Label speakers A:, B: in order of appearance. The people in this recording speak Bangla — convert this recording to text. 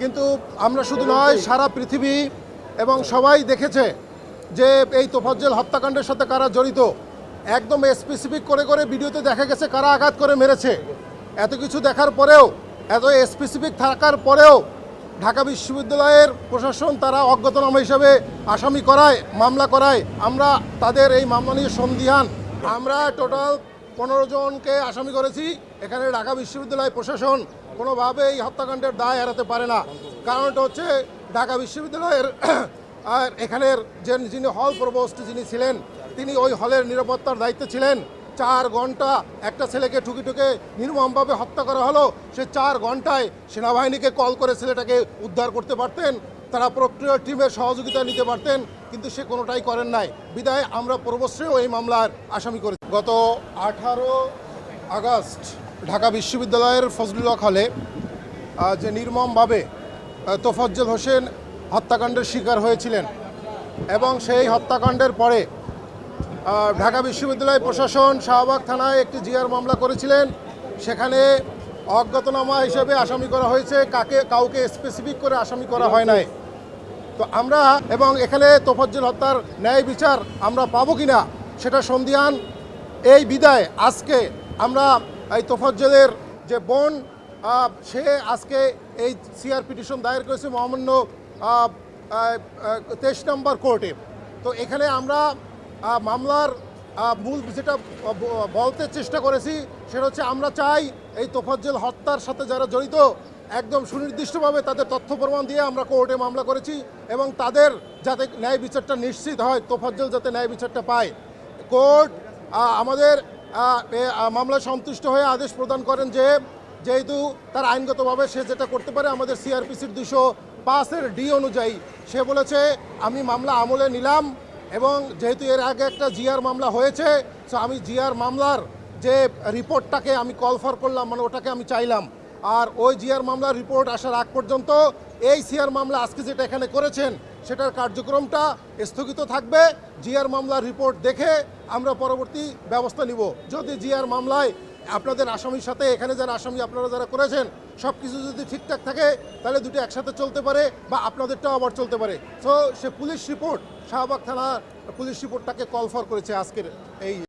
A: কিন্তু আমরা শুধু নয়, সারা পৃথিবী এবং সবাই দেখেছে যে এই তোফাজ্জল হত্যাকাণ্ডের সাথে কারা জড়িত। একদম স্পেসিফিক করে করে ভিডিওতে দেখা গেছে কারা আঘাত করে মেরেছে। এত কিছু দেখার পরেও, এত স্পেসিফিক থাকার পরেও ঢাকা বিশ্ববিদ্যালয়ের প্রশাসন তারা অজ্ঞাতনামা হিসাবে আসামি করায়, মামলা করায়। আমরা তাদের এই মামলা নিয়ে সন্দিহান। আমরা টোটাল পনেরো জনকে আসামি করেছি। এখানে ঢাকা বিশ্ববিদ্যালয় প্রশাসন কোনোভাবে এই হত্যাকাণ্ডের দায় এড়াতে পারে না। কারণটা হচ্ছে ঢাকা বিশ্ববিদ্যালয়ের, আর এখানের যে যিনি হল প্রবোস্ট যিনি ছিলেন, তিনি ওই হলের নিরাপত্তার দায়িত্বে ছিলেন। চার ঘণ্টা একটা ছেলেকে ঠুকি ঠুকে নির্মমভাবে হত্যা করা হলো। সে চার ঘন্টায় সেনাবাহিনীকে কল করে ছেলেটাকে উদ্ধার করতে পারতেন, তারা প্রক্রিয়া টিমের সহযোগিতা নিতে পারতেন, কিন্তু সে কোনোটাই করেন নাই। বিদায়, আমরা পূর্বশ্রেও এই মামলার আসামি করি গত আঠারো আগস্ট ঢাকা বিশ্ববিদ্যালয়ের ফজলুল হলে যে নির্মমভাবে তোফাজ্জল হোসেন হত্যাকাণ্ডের শিকার হয়েছিলেন এবং সেই হত্যাকাণ্ডের পরে ঢাকা বিশ্ববিদ্যালয় প্রশাসন শাহবাগ থানায় একটি জিআর মামলা করেছিলেন। সেখানে অজ্ঞাতনামা হিসেবে আসামি করা হয়েছে। কাকে, কাউকে স্পেসিফিক করে আসামি করা হয় নাই। তো আমরা এবং এখানে তোফাজ্জল হত্যার ন্যায় বিচার আমরা পাবো কিনা, সেটা সন্ধিহান এই বিদায়। আজকে আমরা এই তোফাজ্জলের যে বোন সে আজকে এই সিআর পিটিশন দায়ের করেছে মহামান্য তেইশ নম্বর কোর্টে। তো এখানে আমরা মামলার মূল যেটা বলতে চেষ্টা করেছি, সেটা হচ্ছে আমরা চাই এই তোফাজ্জল হত্যার সাথে যারা জড়িত, একদম সুনির্দিষ্টভাবে তাদের তথ্য প্রমাণ দিয়ে আমরা কোর্টে মামলা করেছি এবং তাদের যাতে ন্যায় বিচারটা নিশ্চিত হয়, তোফাজ্জল যাতে ন্যায় বিচারটা পায়। কোর্ট আমাদের মামলায় সন্তুষ্ট হয়ে আদেশ প্রদান করেন যে, যেহেতু তার আইনগতভাবে সে যেটা করতে পারে, আমাদের সিআরপিসির দুশো পাঁচের ডি অনুযায়ী। সে বলেছে, আমি মামলা আমলে নিলাম এবং যেহেতু এর আগে একটা জিআর মামলা হয়েছে সো আমি জিআর মামলার যে রিপোর্টটাকে আমি কল ফর করলাম মানে ওটাকে আমি চাইলাম। আর ওই জিআর মামলার রিপোর্ট আসার আগ পর্যন্ত এই সিআর মামলা আজকে যেটা এখানে করেছেন, সেটার কার্যক্রমটা স্থগিত থাকবে। জিআর মামলার রিপোর্ট দেখে আমরা পরবর্তী ব্যবস্থা নিব। যদি জিআর মামলায় আপনাদের আসামির সাথে, এখানে যারা আসামি আপনারা যারা করেছেন সব কিছু যদি ঠিকঠাক থাকে, তাহলে দুটো একসাথে চলতে পারে বা আপনাদেরটাও আবার চলতে পারে। সো সে পুলিশ রিপোর্ট, শাহবাগ থানার পুলিশ রিপোর্টটাকে কল ফর করেছে আজকের এই